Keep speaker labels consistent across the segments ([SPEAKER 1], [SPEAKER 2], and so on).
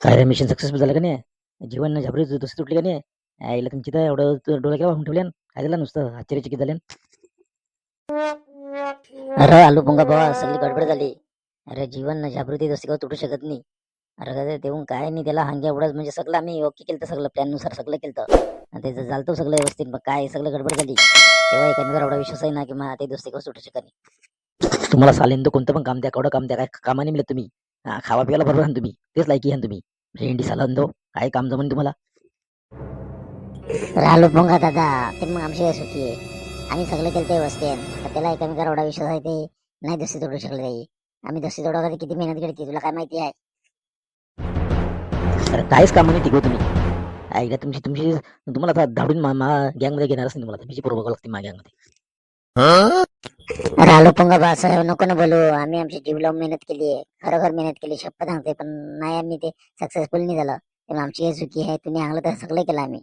[SPEAKER 1] काय mission successful झालं का नाही? जीवन झाबरी दुसरी तुटली का नाही? आईला तुमची तर एवढं डोळा केव्हा होऊन ठेवल्या काय झालं नुसतं? आश्चर्यचकित झाले अरे आलू पोंगा बाबा सगळी गडबड झाली. अरे जीवन जागृती जशी का तुटू शकत नाही. अरे काय देऊन काय नाही त्याला हांग्या एवढंच म्हणजे सगळं आम्ही ओके केलं सगळं प्लॅननुसार सगळं केलं आणि त्याचं चालतो सगळं व्यवस्थित मग काय सगळं गडबड झाली. तेव्हा एकामेकावर एवढा विश्वास आहे ना की मग ते दुसरी कसं सुटू शकत नाही. तुम्हाला सालेंद कोणतं पण काम द्या केवढं काम द्या काय कामाने मिळत तुम्ही. खावा पिवायला बरोबर तुम्ही. तेच लायकी आहे तुम्ही. भेंडी सालंदो काय काम जमन तुम्हाला?
[SPEAKER 2] राहिलो पोंगा दादा ते मग आमची काय सुखी आहे. आम्ही सगळं केलं ते तर त्याला एकामेकावर एवढा विश्वास आहे ते नाही दोस्ती तोडू शकले काही आम्ही दोस्ती तोडायला किती मेहनत केली ती तुला काय माहिती आहे?
[SPEAKER 1] अरे काहीच कामाने टिकव तुम्ही. ऐका तुमची तुमची तुम्हाला आता धाडून मा गँगमध्ये घेणारच नाही तुम्हाला तुमची पूर्व लागते माझ्या गँग
[SPEAKER 2] रालो पंगा बास नको ना बोलू. आम्ही आमची जीव लावून मेहनत केली आहे. खरोखर मेहनत केली शपथ सांगते पण नाही आम्ही ते सक्सेसफुल नाही झालं. तेव्हा आमची हे चुकी आहे तुम्ही आणलं तर सगळं केलं आम्ही.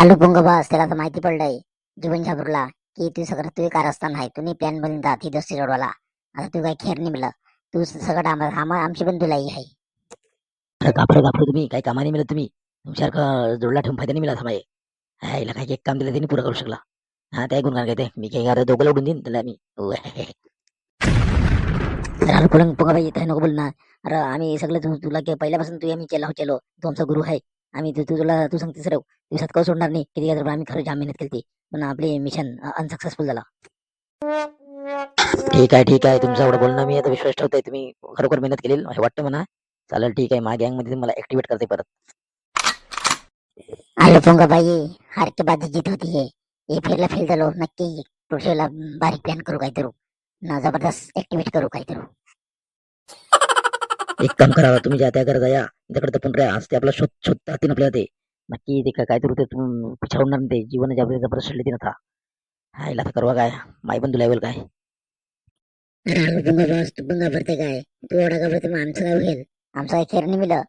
[SPEAKER 2] आलू पंगा बास त्याला आता माहिती पडलंय जीवन झाबरला की तू सगळं तू असताना आहे. तुम्ही प्लॅन बनून जा ती दोस्ती जोडवाला आता तू काय खेर नाही मिळलं तू सगळं आम्हाला आम्हा- आमची पण तुला आहे.
[SPEAKER 1] अरे कापडे कापडे तुम्ही काही कामाने मिळत तुम्ही. तुमच्यासारखं जोडला ठेवून फायदा नाही मिळाला थांबाय हा याला काय एक काम दिलं त्यांनी पुरा करू शकला. हा त्या गुणगान काय ते मी काही आता दोघं उडून देईन त्याला मी. हो. अरे पुढं पुगा बाई काय नको बोल ना. अरे आम्ही सगळं तू तुला के- पहिल्यापासून तू आम्ही केला हो चलो तू आमचा गुरु आहे. आम्ही तू तू तुला तू सांगतेस रे दिवसात कधी सोडणार नाही? किती काय आम्ही खरं जाम मेहनत केली पण आपली मिशन अनसक्सेसफुल झाला. ठीक आहे ठीक आहे. तुमचं एवढं बोलणं मी आता विश्वास ठेवतोय. तुम्ही खरोखर मेहनत केली हे वाटतं म्हणा चालेल ठीक आहे. माझ्या गँगमध्ये मला ऍक्टिव्हेट करते परत.
[SPEAKER 2] आलू पोंगा बाई हार के बाद जीत होती है. ये फिरला फेल झालो नक्की पुढच्याला बारीक प्लॅन करू काहीतरी. ना जबरदस्त ऍक्टिव्हिटी करू काहीतरी.
[SPEAKER 1] एक काम करावं तुम्ही ज्या त्या करता या त्याकडे पण रे आज ते आपला शोध शोधता हातीन आपल्याला ते. नक्की ते काय काहीतरी ते तुम- पिछावणार ते जीवन जबरदस्त जबरदस्त शैली था. हा हिला तर करवा काय माई पण तुला काय.
[SPEAKER 2] अरे तू पण घाबरते काय? तू एवढा घाबरते मग आमचं काय होईल आमचं काय खेळ नाही मिळलं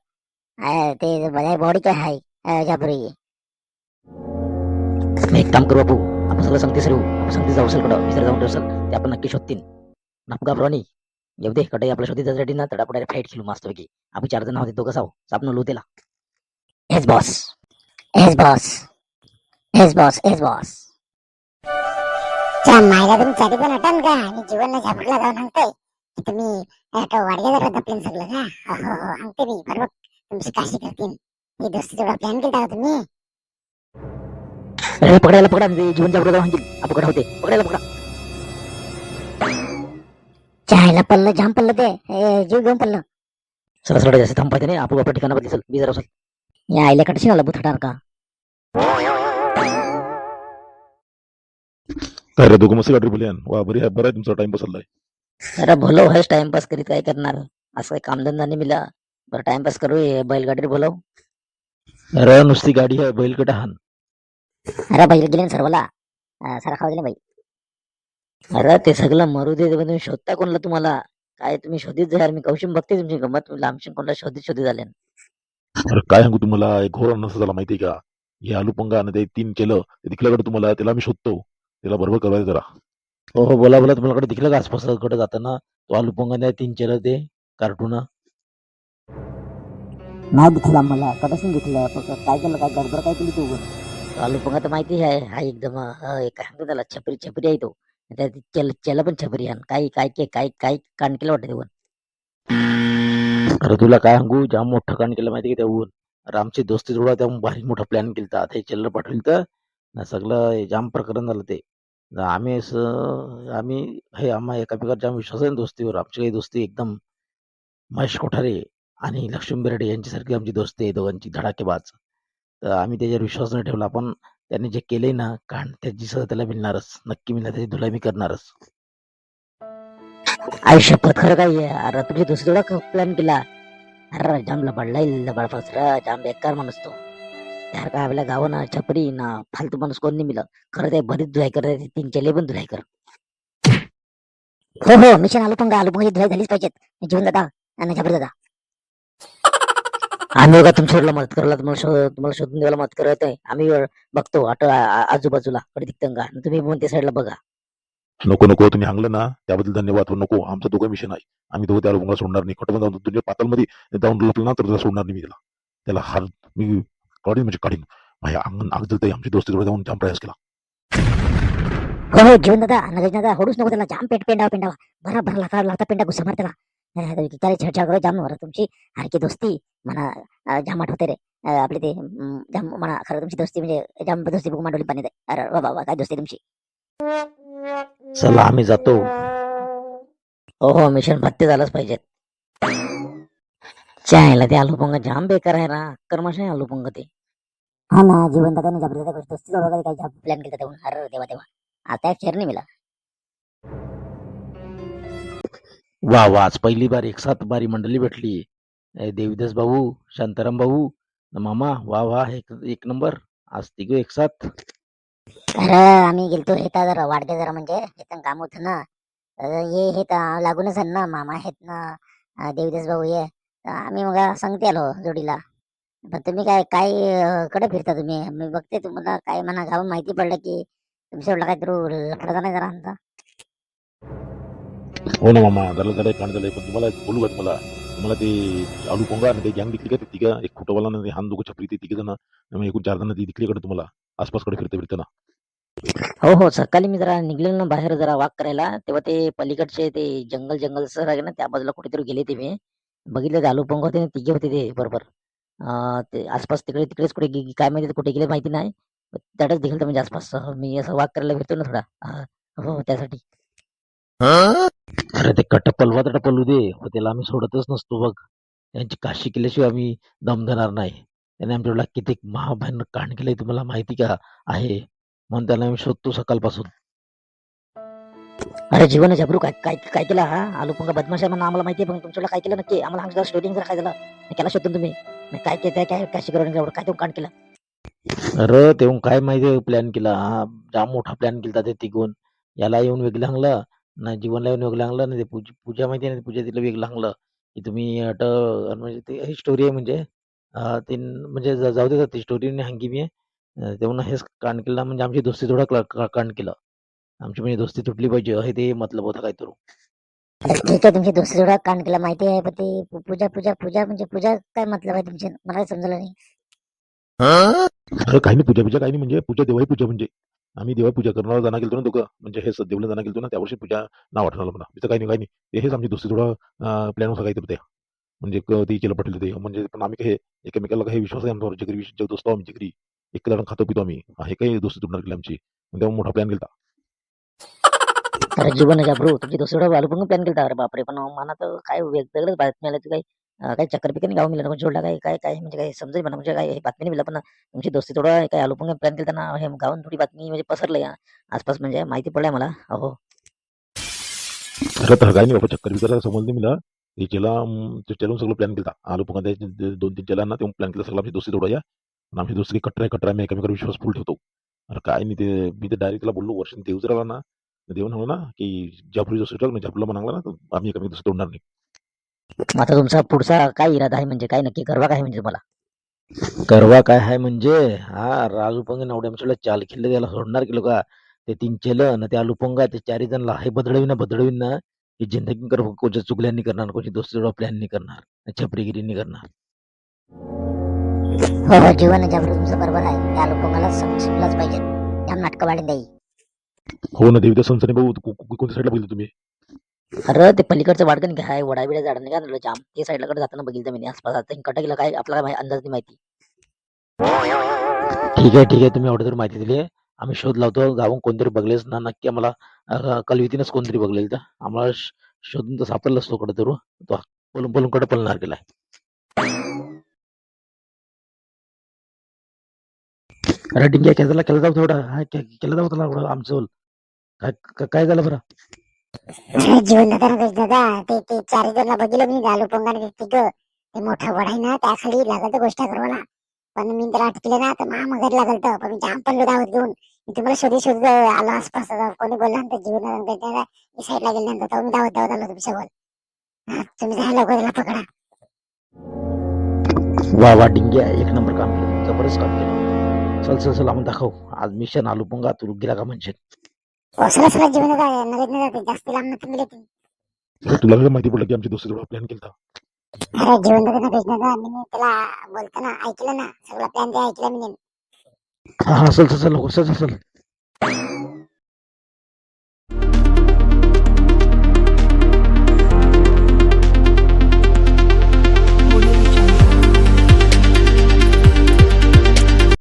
[SPEAKER 2] ते बॉडी काय आहे जाबरी
[SPEAKER 1] मी एक काम करू बापू. आपण सगळं सांगतेस रे हो. आपण सांगते जाऊ असेल कडं विचार जाऊन असेल ते आपण नक्की शोधतील. नापका प्रवानी येऊ दे कडे आपल्या शोधी त्यासाठी ना. तडापडायला फाईट खेळू मस्तपैकी. आपण चार जण होते दोघं साव सापन लो त्याला. हेच बॉस
[SPEAKER 2] एस बॉस एस बॉस एस बॉस मायला तुम्ही चारी पण हटान का आणि जीवन झापडला जाऊन सांगतोय की तुम्ही वाडग्या जरा दपलेन सगळं का हो हो हो. सांगते मी. बरोबर. तुमची काशी करतील? ही दोस्ती तेवढा प्लॅन केला का तुम्ही?
[SPEAKER 1] अरे पकडायला पकडा म्हणजे जीवन जागृत म्हणतील आपण होते. पकडायला पकडा.
[SPEAKER 2] चहायला पडलं जाम पडलं ते. ए, जीव घेऊन पडलं.
[SPEAKER 1] सरस रडे जास्त थांबायचं नाही. आपण आपल्या ठिकाणावर दिसल. मी जरा या आईला कडशी आला बुथडार का?
[SPEAKER 3] काय रे दोघं मस्त गाडी बोलियान वा बरी आहे बरं आहे तुमचा टाइम बसलाय
[SPEAKER 1] अरे भलो आहेस टाइमपास करीत काय करणार? असं काही कामधंदा नाही मिला. बरं टाइमपास करू हे बैलगाडी बोलव. अरे नुसती गाडी आहे बैलकडे हान.
[SPEAKER 2] अरे बैल गेले ना सर्वला. अं, सारा खाऊ दिले बाई.
[SPEAKER 1] अरे ते सगळं मरू दे तुम्ही शोधता कोणला तुम्हाला? काय तुम्ही शोधित जाणार मी कौशिम बघते तुमची गमत तुम्ही लांबशी कोणला शोधित शोधित झाले
[SPEAKER 3] अरे काय सांगू तुम्हाला? एक घोर नसं झाला माहिती का? हे आलू पंगा आणि ते तीन केलं ते दिखल्याकडे तुम्हाला त्याला मी शोधतो. त्याला बरोबर करायचं जरा.
[SPEAKER 1] हो हो बोला बोला तुम्हाला कडे दिखलं का? आसपासकडे जाताना? तो आलू पोंगा तीन चेलं ते कार्टून. नाही दिखलं आम्हाला कदाचित दिखलं काय केलं काय गडबड काय केली तू आलू तर माहिती आहे? हा एकदम अं, काय म्हणतो त्याला छपरी छपरी आहे तो. त्या पण छपरी आहे. काय काय काय काय काय कान केलं वाटतं ऊन अरे तुला काय सांगू? जाम मोठं कान केलं माहिती का ऊन रामची आमची दोस्ती जोडा त्या भारी मोठा प्लॅन केलता. ते चिल्लर पाठवली तर? ना सगळं हे जाम प्रकरण झालं ते. आम्ही असं आम्ही हे आम्हा एकामेकावर जाम विश्वास आहे ना दोस्तीवर. आमची काही दोस्ती एकदम महेश कोठारे आणि लक्ष्मी बेर्डे यांच्यासारखी आमची दोस्ती आहे दोघांची. धडाकेबाज. तर आम्ही त्याच्यावर विश्वास न ठेवला. पण त्यांनी जे केले ना कारण त्याची सह त्याला मिळणारच. नक्की मिळणार त्याची धुलाई मी करणारच. आयुष्यपत खरं काय अरे तुम्ही दुसरी थोडा प्लॅन केला. अरे जाम लबाडला लबाडपास रे जाम बेकार माणूस तो. त्यार काय आपल्या गाव ना छपरी ना फालतू माणूस कोण नाही मिळत. खरं ते बरीच धुलाई कर तीन चेले पण धुलाई कर.
[SPEAKER 2] हो हो मिशन आलो पण आलो पण धुलाई झालीच पाहिजेत. जीवन दादा आणि छपरी दादा
[SPEAKER 1] आम्ही बघा तुमच्याकडला मदत करायला तुम्हाला तुम्हाला शोधून द्यायला मदत करत आहे. आम्ही बघतो आट आजूबाजूला. दिक्तंगा तुम्ही पण त्या साईडला बघा.
[SPEAKER 3] नको नको तुम्ही हांगलं ना. त्याबद्दल धन्यवाद. पण नको आमचा दोघं मिशन आहे. आम्ही दोघं त्या लोकांना सोडणार नाही. कटमध्ये जाऊन दुनिया पातालमध्ये जाऊन लपलं ना तर त्याला सोडणार नाही मी त्याला. त्याला हार मी काढीन म्हणजे काढीन. माझ्या अंगण आग जळतंय आमची दोस्ती जवळ जाऊन जाम प्रयास केला.
[SPEAKER 1] हो हो जीवन दादा नगेश दादा होडूच नको त्याला. जाम पेट पेंडावा पेंडावा. भरा भरा लाता लाता पेंडा गुस्सा मार त्याला. त्याला छेडछाड करू जाम बरं तुमची हारकी दोस्ती म्हणा अं, जाम आठवते रे. आपली ते जाम म्हणा खरं तुमची दोस्ती म्हणजे जाम दोस्ती बघून मांडवली पाणी अरे वा बाबा काय दोस्ती तुमची?
[SPEAKER 4] चला आम्ही जातो.
[SPEAKER 1] हो हो मिशन फत्ते झालंच पाहिजे. चायला ते आलू पंग जाम बेकार आहे ना. कर्मश आलू पंग ते. हा ना जीवन दादा जबरदस्त गोष्ट दोस्ती वगैरे काय प्लॅन केलं तेव्हा अरे देवा देवा. आता शेअर नाही मिळाला
[SPEAKER 4] वा वा. आज पहिली बार एक साथ बारी मंडळी भेटली. देवीदास भाऊ शांताराम भाऊ मामा वा वा एक एक नंबर. आज तिघ एक साथ
[SPEAKER 1] अरे आम्ही गेलतो हे तर जरा वाढते जरा म्हणजे. हे तर काम होतं ना. अरे ये हे तर लागूनच आहे ना मामा आहेत ना देवीदास भाऊ ये तर आम्ही मग सांगते आलो जोडीला. पण तुम्ही काय काय अं, कडे फिरता तुम्ही? मी बघते तुम्हाला काय म्हणा गाव माहिती पडलं की तुमच्या एवढा काहीतरी लफडा नाही जरा आमचा.
[SPEAKER 3] हो ना मामा जरा जरा कांड झालंय पण तुम्हाला एक बोलू का तुम्हाला तुम्हाला ते आलू पोंगा आणि ते गँग दिसली का ते तिघं एक खोटंवाला आणि ते हान दोघं छपरी ते तिघ जण त्यामुळे एकूण चार जण ती दिसली कडे तुम्हाला आसपासकडे फिरते फिरते ना
[SPEAKER 1] हो हो सकाळी मी जरा निघलेलो ना बाहेर जरा वॉक करायला तेव्हा ते पलीकडचे ते जंगल जंगल सर आहे ना त्या बाजूला कुठेतरी गेले ते मी बघितले ते आलू पंग होते ना तिघे होते ते बरोबर अं, ते आसपास तिकडे तिकडेच कुठे गे- काय माहिती ते कुठे गेले माहिती नाही त्यातच दिसलं म्हणजे आसपास अं, मी असं वॉक करायला फिरतो ना थोडा अं, हो त्यासाठी
[SPEAKER 4] अरे ते कटपल वा टपलू दे. हो त्याला आम्ही सोडतच नसतो बघ. त्यांची काशी केल्याशिवाय आम्ही दम देणार नाही. त्याने आमच्याकडला किती महाभयानक कांड केलंय तुम्हाला माहिती का? आहे. म्हणून त्याला आम्ही शोधतो सकाळपासून.
[SPEAKER 1] अरे जीवन झबरू काय काय काय केलं हा? आलू पंगा बदमाश आहे म्हणून आम्हाला माहिती आहे पण तुमच्याला काय केलं नक्की? आम्हाला आमच्या स्टोरी जरा काय झालं केला शोधून तुम्ही? काय केलं काय काय शिकवलं एवढं काय तो कांड केलं?
[SPEAKER 4] अरे तेव्हा काय माहिती प्लॅन केला हा? जाम मोठा प्लॅन केला ते तिघून. याला येऊन वेगळं लागलं. ना जीवनला येऊन वेगळं लागलं ना ते पूज- पूजा माहिती आहे ना पूजा तिला वेगळं लागलं. की तुम्ही अट म्हणजे ते ही स्टोरी आहे म्हणजे अं, ते म्हणजे जा- जाऊ दे ती स्टोरी हंगी मी आहे. तेव्हा हेच कांड केलं म्हणजे आमची दोस्ती थोडा क्ला- का- कांड केलं. आमची म्हणजे दोस्ती तुटली पाहिजे हे ते मतलब होता काय
[SPEAKER 1] अरे ठीक आहे तुमची दुसरी जोडा कांड केला माहिती आहे पण ते पू- पूजा पूजा पूजा म्हणजे पूजा काय मतलब आहे तुमचे? मला काही समजलं नाही.
[SPEAKER 3] अरे काही नाही पूजा पूजा काही नाही म्हणजे पूजा देवाई पूजा म्हणजे. आम्ही देवा पूजा करणार जाणं गेलो ना दोघं. म्हणजे हे देवला जाणं गेलो ना त्या वर्षी पूजा नाव आठवणार म्हणा तिथं काही नाही काही नाही. हेच आमची दुसरी थोडा प्लॅन होता काहीतरी ते. म्हणजे क- ते केलं पटेल ते. म्हणजे पण आम्ही काही एकमेकाला काही विश्वास आहे आमच्यावर. जगरी विश्व दोस्त आम्ही जगरी एक जण खातो पितो आम्ही. हे काही दोस्ती तुटणार केली आमची. तेव्हा मोठा प्लॅन केला
[SPEAKER 1] अरे जीवन जाबरू तुमची दुसरी प्लॅन केला अरे बापरे पण मला तर काय वेगवेगळंच बातमी आल्या काही. काही चक्कर पिकन गाव मिळालं म्हणजे जोडला काय काय काय म्हणजे काय समजेल म्हणा म्हणजे काय बातमी नाही मिळालं पण तुमची दोस्ती थोडं काय आलू पण प्लॅन केला ना हे गावून थोडी बातमी म्हणजे पसरली या आसपास म्हणजे माहिती पडलंय मला. अहो.
[SPEAKER 3] खरं तर काही नाही बाबा चक्कर बिकर समज नाही मिळाला हे केला सगळं प्लॅन केला आलू पंगा दोन तीन चला ना प्लॅन केला सगळं आमची दोस्ती थोडा या. आमची दुसरी कटरा कटरा मी एकमेकावर विश्वास फुल ठेवतो. अरे काय नाही ते मी ते डायरेक्ट बोललो वर्ष देव जर आला ना देव म्हणलो ना की जबरी जो सुटला जबला म्हणाला ना आम्ही एकमेक दोस्ती तोडणार नाही.
[SPEAKER 1] आता तुमचा पुढचा काय इरादा आहे? म्हणजे काय नक्की करवा काय म्हणजे तुम्हाला?
[SPEAKER 4] करवा काय आहे म्हणजे हा राजूपंग नवड्यामच्याला चाल खेळले त्याला सोडणार केलो का ते तीन चेलं ना ते आलूपंगा ते चारी जण हे बदळवी ना बदळवीन ना ही जिंदगी कर कोणच्या चुगल्यांनी करणार कोणची दुसरी प्लॅननी करणार छपरीगिरींनी करणार.
[SPEAKER 1] हो हो जीवन जाबरू तुमचं बरोबर आहे त्या लोकांना शिकलंच पाहिजे. नाटकं वाढीन द्याई
[SPEAKER 3] हो ना देवीच्या संस्थाने भाऊ को- को- कोणत्या साईडला बघितलं तुम्ही?
[SPEAKER 1] अरे ते पलीकडचं वाडकन काय वडा झाड नाही का जाम. ते साईडला कडे जाताना बघितलं मी आसपास. आता कटकीला काय आपल्याला काय अंदाज नाही माहिती.
[SPEAKER 4] ठीक आहे ठीक आहे. तुम्ही एवढं तर माहिती दिली आहे. आम्ही शोध लावतो. गावून कोणतरी बघलेच ना नक्की आम्हाला कलवितीनच कोणतरी बघलेल तर. आम्हाला शोधून तर सापडलाच तो कडे तर हो. तो पळून पळून कडे पळणार गेला अरे डिंग्या केला केला जाऊ थोडा. हा केला जाऊ त्याला आमचं. काय काय- काय झालं बरं?
[SPEAKER 2] जीवन दादा नगेश दादा ते ते चार जणला बघितलं मी झालो पंगाने तिघ ते मोठा वडाय ना त्याखाली लागल तर गोष्ट करवाला पण मी त्याला अटकलं ना तर मा मगर लागल तर पण मी जाम पडलो दावत घेऊन. मी तुम्हाला शोधी शोध आलो आसपास. कोणी बोलला तर जीवन दादा मी साईडला गेल्यानंतर तेव्हा मी दावत दावत आलो तुमच्या बोल तुम्ही जायला लवकर त्याला पकडा.
[SPEAKER 4] वा वा डिंग्या एक नंबर काम केलं. जबरदस्त काम केलं. चल चल चल आम्ही दाखव. आज मिशन आलो पंगा तू गेला का म्हणजे
[SPEAKER 2] सला जीवन दादा नगद जाते जास्त लांब नका गेले
[SPEAKER 3] तुला काय माहिती पडलं की आमची दोस्ती थोडा प्लॅन केला
[SPEAKER 2] अरे जीवन दादा नगेश दादा मी नी त्याला बोलताना ऐकलं ना सगळा प्लॅन ते ऐकलं मी नी.
[SPEAKER 4] हा हा चल चल चल लवकर चल चल चल.